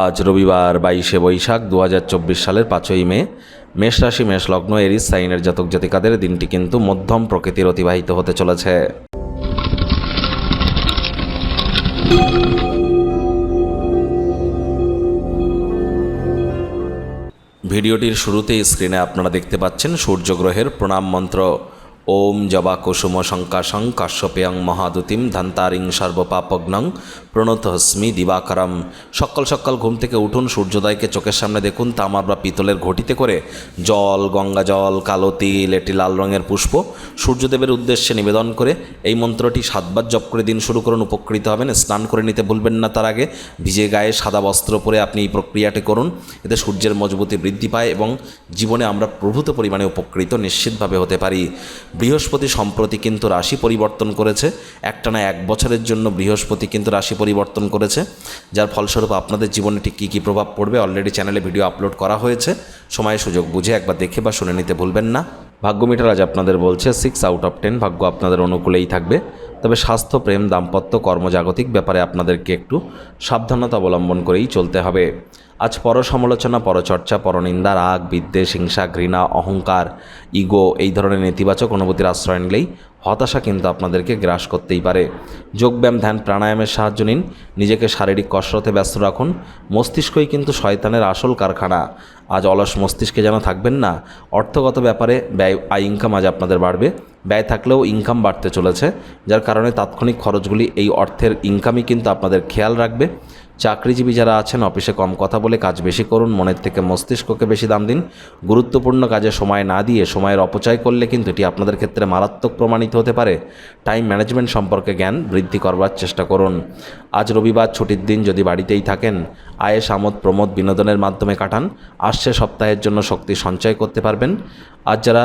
আজ রবিবার বাইশে বৈশাখ দু হাজার চব্বিশ সালের পাঁচই মে, মেষ রাশি, মেষ লগ্ন, এরিস, সাইনের জাতক জাতিকাদের দিনটি কিন্তু মধ্যম প্রকৃতির অতিবাহিত হতে চলেছে। ভিডিওটির শুরুতেই স্ক্রিনে আপনারা দেখতে পাচ্ছেন সূর্যগ্রহের প্রণাম মন্ত্র। ওম জবা কুসুম শঙ্কাশং কাশ্যপেয়ং মহাদুতিম ধান্তারিং সর্বপাপগ্নং প্রণতহস্মি দিবাকরম। সকাল সকাল ঘুম থেকে উঠুন, সূর্যোদয়কে চোখের সামনে দেখুন, তামার বা পিতলের ঘটিতে করে জল, গঙ্গা জল, কালো তিল, এটি লাল রঙের পুষ্প, সূর্যদেবের উদ্দেশ্যে নিবেদন করে এই মন্ত্রটি সাতবার জপ করে দিন শুরু করুন, উপকৃত হবেন, স্নান করে নিতে ভুলবেন না তার আগে, ভিজে গায়ে সাদা বস্ত্র পরে আপনি এই প্রক্রিয়াটি করুন, এতে সূর্যের মজবুতি বৃদ্ধি পায় এবং জীবনে আমরা প্রভূত পরিমাণে উপকৃত নিশ্চিতভাবে হতে পারি। বৃহস্পতি সম্প্রতি কিন্তু রাশি পরিবর্তন করেছে। একটানা এক বছরের জন্য বৃহস্পতি কিন্তু রাশি পরিবর্তন করেছে। যার ফলস্বরূপ আপনাদের জীবনে ঠিক কী কী প্রভাব পড়বে অলরেডি চ্যানেলে ভিডিও আপলোড করা হয়েছে। সময় সুযোগ বুঝে একবার দেখে বা শুনে নিতে ভুলবেন না। ভাগ্য মিটার আজ আপনাদের বলছে সিক্স আউট অফ টেন ভাগ্য আপনাদের অনুকূলেই থাকবে। তবে স্বাস্থ্য, প্রেম, দাম্পত্য, কর্মজাগতিক ব্যাপারে আপনাদেরকে একটু সাবধানতা অবলম্বন করেই চলতে হবে। আজ পর সমালোচনা পরচর্চা, পরনিন্দা, রাগ, বিদ্বেষ, হিংসা, ঘৃণা, অহংকার, ইগো এই ধরনের নেতিবাচক অনুভূতির আশ্রয় নিলেই হতাশা কিন্তু আপনাদেরকে গ্রাস করতেই পারে। যোগব্যায়াম, ধ্যান, প্রাণায়ামের সাহায্য নিন। নিজেকে শারীরিক কসরতে ব্যস্ত রাখুন। মস্তিষ্কই কিন্তু শয়তানের আসল কারখানা। আজ অলস মস্তিষ্কে যেন থাকবেন না, অর্থগত ব্যাপারে ব্যয়, আয় ইনকাম আজ আপনাদের বাড়বে। ব্যয় থাকলেও ইনকাম বাড়তে চলেছে, যার কারণে তাৎক্ষণিক খরচগুলি এই অর্থের ইনকামই কিন্তু আপনাদের খেয়াল রাখবে। চাকরিজীবী যারা আছেন, অফিসে কম কথা বলে কাজ বেশি করুন, মনের থেকে মস্তিষ্ককে বেশি দাম দিন। গুরুত্বপূর্ণ কাজে সময় না দিয়ে সময়ের অপচয় করলে কিন্তু এটি আপনাদের ক্ষেত্রে মারাত্মক প্রমাণিত হতে পারে। টাইম ম্যানেজমেন্ট সম্পর্কে জ্ঞান বৃদ্ধি করবার চেষ্টা করুন। আজ রবিবার, ছুটির দিন যদি বাড়িতেই থাকেন আয়েস আমোদ প্রমোদ বিনোদনের মাধ্যমে কাটান। আসছে সপ্তাহের জন্য শক্তি সঞ্চয় করতে পারবেন। আজ যারা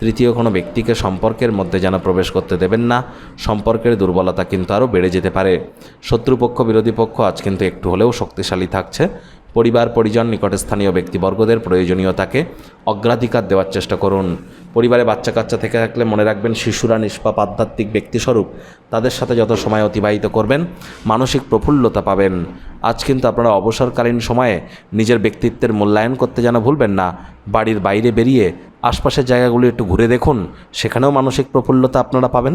তৃতীয় কোনো ব্যক্তিকে সম্পর্কের মধ্যে যেন প্রবেশ করতে দেবেন না, সম্পর্কের দুর্বলতা কিন্তু আরও বেড়ে যেতে পারে। শত্রুপক্ষ, বিরোধী পক্ষ আজ কিন্তু একটু হলেও শক্তিশালী থাকছে। পরিবার, পরিজন নিকটস্থানীয় ব্যক্তিবর্গদের প্রয়োজনীয়তাকে অগ্রাধিকার দেওয়ার চেষ্টা করুন। পরিবারে বাচ্চা কাচ্চা থেকে থাকলে মনে রাখবেন শিশুরা নিষ্পাপ, আধ্যাত্মিক ব্যক্তিস্বরূপ। তাদের সাথে যত সময় অতিবাহিত করবেন, মানসিক প্রফুল্লতা পাবেন। আজ কিন্তু আপনারা অবসরকালীন সময়ে নিজের ব্যক্তিত্বের মূল্যায়ন করতে যেন ভুলবেন না, বাড়ির বাইরে বেরিয়ে আশপাশের জায়গাগুলি একটু ঘুরে দেখুন সেখানেও মানসিক প্রফুল্লতা আপনারা পাবেন।